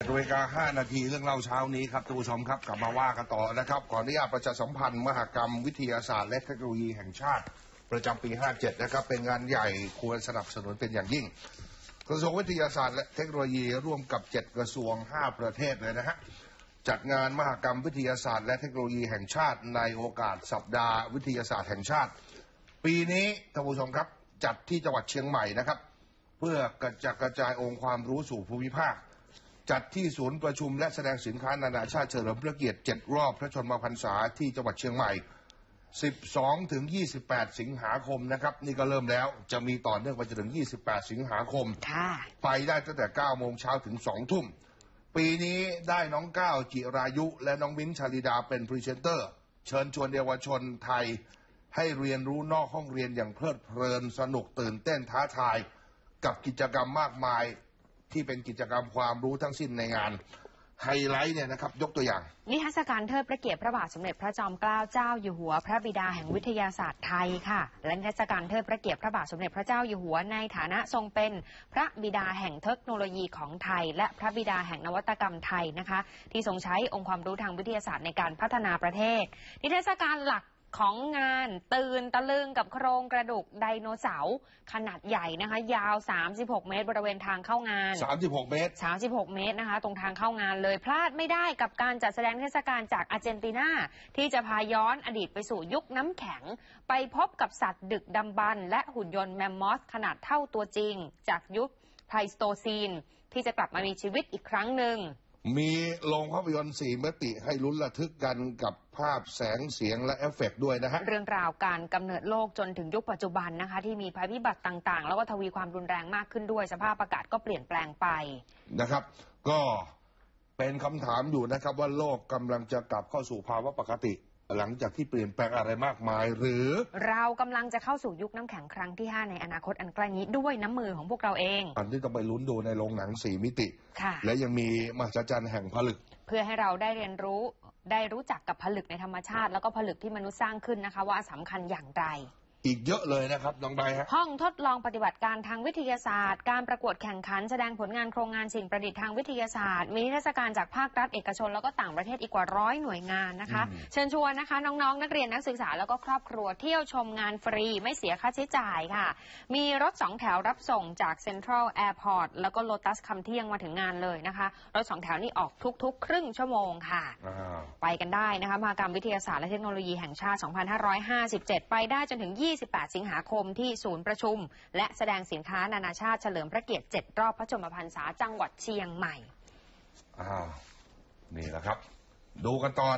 นาฬิกา5นาทีเรื่องเล่าเช้านี้ครับท่านผู้ชมครับกลับมาว่ากันต่อนะครับขออนุญาตประชาสัมพันธ์มหกรรมวิทยาศาสตร์และเทคโนโลยีแห่งชาติ ประจำปี 57 นะครับ เป็นงานใหญ่ควรสนับสนุนเป็นอย่างยิ่ง กระทรวงวิทยาศาสตร์และเทคโนโลยีร่วมกับ 7 กระทรวง 5 ประเทศเลยนะฮะจัดงานมหกรรมวิทยาศาสตร์และเทคโนโลยีแห่งชาติในโอกาสสัปดาห์ วิทยาศาสตร์แห่งชาติ ปีนี้ท่านผู้ชมครับจัดที่จังหวัดเชียงใหม่นะครับ เพื่อกระจายองค์ความรู้สู่ภูมิภาค จัดที่ศูนย์ประชุมและแสดงสินค้านานาชาติเฉลิมพระเกียรติ 7 รอบพระชนมพรรษาที่จังหวัดเชียงใหม่ 12 ถึง 28 สิงหาคมนะครับ นี่ก็เริ่มแล้วจะมีต่อเนื่องไปจนถึง 28 สิงหาคมค่ะไปได้ตั้งแต่ 9 โมงเช้าถึง 2 ทุ่ม ปีนี้ได้น้องก้าวจิรายุ และน้องมิ้นท์ชาลิดาเป็นพรีเซนเตอร์ เชิญชวนเยาวชนไทย ให้เรียนรู้นอกห้องเรียนอย่างเพลิดเพลินสนุกตื่นเต้นท้าทาย กับกิจกรรมมากมาย ที่เป็นกิจกรรมความรู้ทั้งสิ้นในงานไฮไลท์เนี่ยนะครับยกตัวอย่าง นิทรรศการเทิดพระเกียรติพระบาทสมเด็จพระจอมเกล้าเจ้าอยู่หัว พระบิดาแห่งวิทยาศาสตร์ไทยค่ะ และนิทรรศการเทิดพระเกียรติพระบาทสมเด็จพระเจ้าอยู่หัวในฐานะทรงเป็น พระบิดาแห่งเทคโนโลยีของไทย และพระบิดาแห่งนวัตกรรมไทยนะคะ ที่ทรงใช้องค์ความรู้ทางวิทยาศาสตร์ในการพัฒนาประเทศ นิทรรศการหลัก ของงานตื่นตะลึงกับโครงกระดูกไดโนเสาร์ขนาดใหญ่นะคะ ยาว 36 เมตร บริเวณทางเข้างาน 36 เมตร 36 เมตรนะคะ ตรงทางเข้างานเลยพลาดไม่ได้กับการจัดแสดงเทศกาลจากอาร์เจนตินา ที่จะพาย้อนอดีตไปสู่ยุคน้ำแข็ง ไปพบกับสัตว์ดึกดำบรรพ์และหุ่นยนต์แมมมอสขนาดเท่าตัวจริง จากยุคไพลสโตซีน ที่จะกลับมามีชีวิตอีกครั้งหนึ่ง มีโรงภาพยนตร์สี่มิติให้ลุ้นระทึกกันกับภาพแสงเสียงและเอฟเฟกต์ด้วยนะฮะ เรื่องราวการกำเนิดโลกจนถึงยุคปัจจุบันนะคะ ที่มีภัยพิบัติต่าง ๆ แล้วก็ทวีความรุนแรงมากขึ้นด้วย สภาพอากาศก็เปลี่ยนแปลงไปนะครับ ก็เป็นคำถามอยู่นะครับว่าโลกกำลังจะกลับเข้าสู่ภาวะปกติ หลังจากที่เปลี่ยนแปลงอะไรมากมาย หรือ เรากำลังจะเข้าสู่ยุคน้ำแข็งครั้งที่ 5 ในอนาคตอันใกล้นี้ด้วยน้ำมือของพวกเราเอง อันที่ต้องไปลุ้นดูในโรงหนังสี่มิติ ค่ะ และยังมีมหัศจรรย์แห่งผลึก เพื่อให้เราได้เรียนรู้ได้รู้จักกับผลึกในธรรมชาติ แล้วก็ผลึกที่มนุษย์สร้างขึ้นนะคะ ว่าสำคัญอย่างไร อีกเยอะเลยนะครับน้องใบฮะห้องทดลองปฏิบัติการทางวิทยาศาสตร์ การประกวดแข่งขัน แสดงผลงานโครงงานสิ่งประดิษฐ์ทางวิทยาศาสตร์ มีนิทรรศการจากภาครัฐเอกชน แล้วก็ต่างประเทศอีกกว่าร้อยหน่วยงานนะคะอืมเชิญชวนนะคะ น้องๆ นักเรียนนักศึกษาแล้วก็ครอบครัวเที่ยวชมงานฟรีไม่เสียค่าใช้จ่ายค่ะ มีรถสองแถวรับส่งจากเซ็นทรัลแอร์พอร์ตแล้วก็โลตัสคำเที่ยงมาถึงงานเลยนะคะรถสองแถวนี่ออกทุกๆ ครึ่งชั่วโมงค่ะอ่าไปกันได้นะคะมหากรรมวิทยาศาสตร์และเทคโนโลยีแห่งชาติ 2557 ไปได้จนถึง28 สิงหาคมที่ศูนย์ประชุม และแสดงสินค้านานาชาติเฉลิมพระเกียรติ 7 รอบพระชนมพรรษาจังหวัดเชียงใหม่ อ้าว นี่แหละครับ ดูกันต่อ